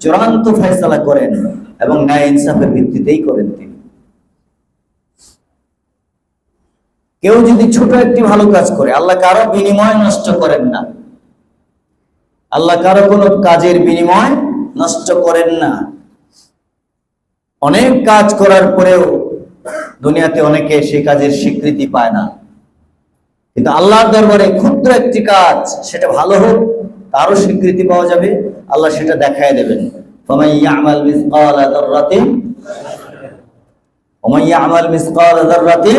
চূড়ান্ত ফয়সালা করেন এবং ন্যায় ইনসাফের ভিত্তিতেই করেন তিনি। কেউ যদি ছোট একটি ভালো কাজ করে, আল্লাহ কারও বিনিময় নষ্ট করেন না। আল্লাহ কারও কোনো কাজের বিনিময় নষ্ট করেন না। অনেক কাজ করার পরেও দুনিয়াতে অনেকে সেই কাজের স্বীকৃতি পায় না। কিন্তু আল্লাহর দরবারে ক্ষুদ্র একটি কাজ, সেটা ভালো হোক তারও স্বীকৃতি পাওয়া যাবে। আল্লাহ সেটা দেখায় দেবেন। আমাল মিসকাল রাতে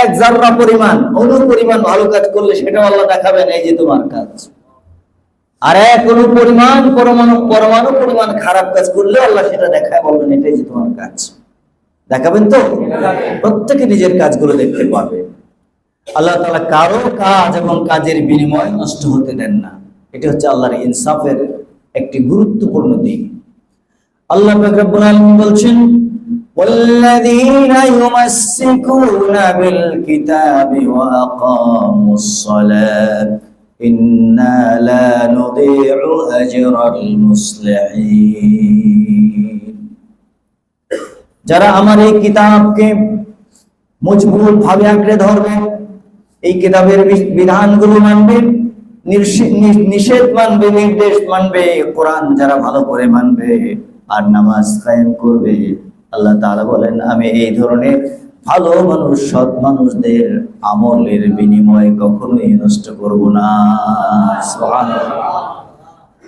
এক জাররা পরিমাণ অনু পরিমাণ ভালো কাজ করলে সেটা আল্লাহ দেখাবেন এই যে তোমার কাজ। আর এক অনু পরিমাণ পরমাণু পরমাণু পরিমাণ খারাপ কাজ করলে আল্লাহ সেটা দেখায় বলবেন এটাই যে তোমার কাজ। দেখাবেন তো? প্রত্যেকে নিজের কাজগুলো দেখতে পারবে আল্লাহ তাআলা কারো কাজ এবং কাজের বিনিময় নষ্ট হতে দেন না এটা হচ্ছে আল্লাহর ইনসাফের একটি গুরুত্বপূর্ণ দিক আল্লাহ পাক রব্বুল আলামিন বলছেন والذين يمسكون بالكتاب وأقاموا الصلاة إنا لا نضيع أجر المصلحين যারা আমার এই কিতাবকে মজবুত ভাবে আঁকড়ে ধরবে এই কিতাবের বিধানগুলো মানবে নিষেধ মানবে, নির্দেশ মানবে, কোরআন যারা ভালো করে মানবে আর নামাজ কায়েম করবে। আল্লাহ তাআলা বলেন, আমি এই ধরনের ভালো মানুষ, সৎ মানুষদের আমলের বিনিময়ে কখনোই নষ্ট করব না।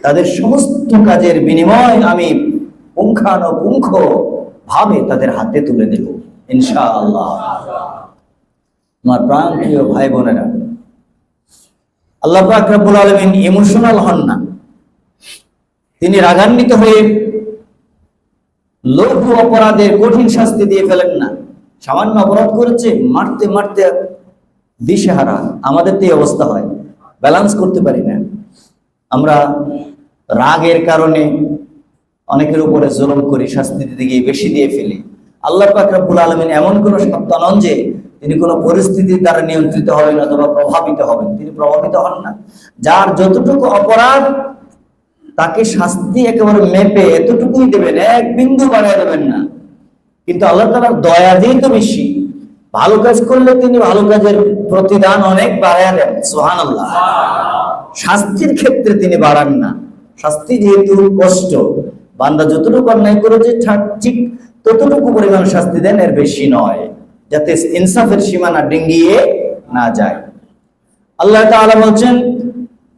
তাদের সমস্ত কাজের বিনিময় আমি পুঙ্খানুপুঙ্খ ভাবে তাদের হাতে তুলে দেব, ইনশাআল্লাহ। আমার প্রাণ প্রিয় ভাই বোনেরা। আল্লাহ পাক রব্বুল আলামিন ইমোশনাল হন না। তিনি রাগান্বিত হয়ে লঘু অপরাধের কঠিন শাস্তি দিয়ে ফেলেন না। সামান্য অপরাধ করেছে, মারতে মারতে দিশেহারা। আমাদের তো অবস্থা হয় ব্যালেন্স করতে পারি না। আমরা রাগের কারণে অনেকের উপরে জুলুম করি, শাস্তি দিতে গিয়ে বেশি দিয়ে ফেলি। আল্লাহ পাক আলামিন এমন কোন সত্তা নন যে তিনি কোনো পরিস্থিতির দ্বারা নিয়ন্ত্রিত হবেন অথবা প্রভাবিত হবেন। তিনি প্রভাবিত হন না। যার যতটুকু অপরাধ, তাকে শাস্তি একেবারে মেপে এতটুকুই দেবেন, এক বিন্দু বাড়ায় দেবেন না। কিন্তু আল্লাহ তালার দয়া দিয়ে তো বেশি। ভালো কাজ করলে তিনি ভালো কাজের প্রতিদান অনেক বাড়ায় দেন সোহান আল্লাহ শাস্তির ক্ষেত্রে তিনি বাড়ান না। শাস্তি যেহেতু কষ্ট, বান্দা যতটুকু অন্যায় করেছে, ঠিক ততটুকু পরিমাণ শাস্তি দেন, এর বেশি নয়। যাতে ইনসাফের সীমানা ডিঙ্গিয়ে না যায় আল্লাহ তাআলা বলছেন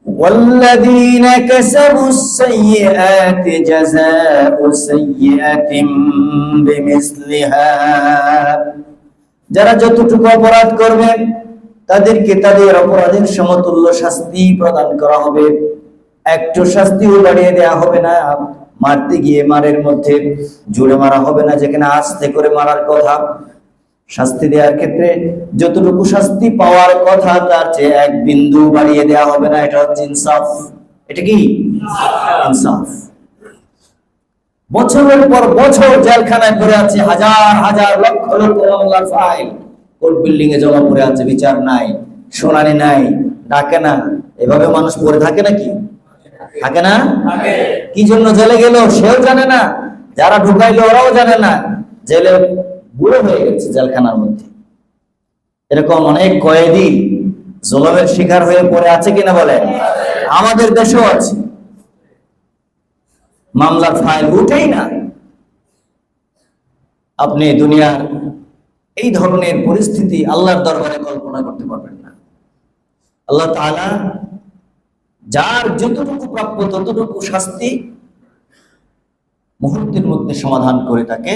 والذين كسبوا السيئات جزاء سيئة بمثلها যারা যতটুকু অপরাধ করবে তাদেরকে তাদের অপরাধের সমতুল্য শাস্তি প্রদান করা হবে একটু শাস্তিও বাড়িয়ে দেয়া হবে না মারতে গিয়ে মারের মধ্যে জুড়ে মারা হবে না যেখানে আস্তে করে মারার কথা শাস্তি দেওয়ার ক্ষেত্রে যতটুকু শাস্তি পাওয়ার কথা তার চেয়ে এক বিন্দু বাড়িয়ে দেওয়া হবে না। এটা হচ্ছে ইনসাফ। এটা কি? ইনসাফ। বছরের পর বছর জেলখানায় পড়ে আছে হাজার হাজার লক্ষ লক্ষ মামলার ফাইল। কোর্ট বিল্ডিং এ জমা পড়ে আছে বিচার নাই শুনানি নাই ডাকে না। এভাবে মানুষ পড়ে থাকে নাকি? থাকে না? কি জন্য জেলে গেল? সেও জানে না। যারা ঢুকাইলো ওরাও জানে না। জেলে বুড়ো হয়ে গেছে জেলখানার মধ্যে। এরকম অনেক কয়েদি জুলমের শিকার হয়ে পড়ে আছে কিনা বলে আমাদের দেশেও আছে। মামলার ফাইল উঠেই না। আপনি দুনিয়ার এই ধরনের পরিস্থিতি আল্লাহর দরবারে কল্পনা করতে পারবেন না। আল্লাহ তাআলা যার যতটুকু প্রাপ্য ততটুকু শাস্তি মুহূর্তের মধ্যে সমাধান করে তাকে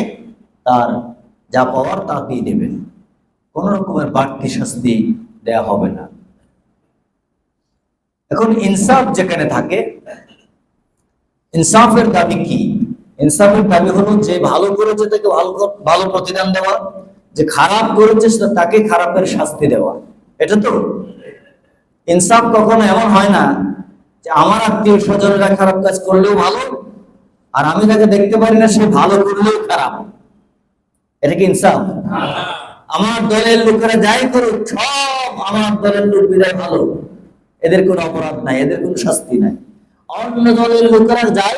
তার যা পাওয়ার তা দিয়ে দেবেন। কোন রকমের বাড়তি শাস্তি দেয়া হবে না। এখন ইনসাফ যেখানে থাকে, ইনসাফের দাবি কি? ইনসাফের দাবি হলো যে ভালো করেছে তাকে ভালো ভালো প্রতিদান দেওয়া, যে খারাপ করেছে তাকে খারাপের শাস্তি দেওয়া। এটা তো ইনসাফ কখনো এমন হয় না যে আমার আত্মীয় স্বজনেরা খারাপ কাজ করলেও ভালো, আর আমি তাকে দেখতে পারি না সে ভালো করলেও খারাপ। এটা কি ইনসাফ? আমার দলের লোকেরা যাই করুক, সব আমার দলের লোক বিদায় ভালো। এদের কোনো অপরাধ নাই, এদের কোনো শাস্তি নাই। অন্য দলের লোকেরা যাই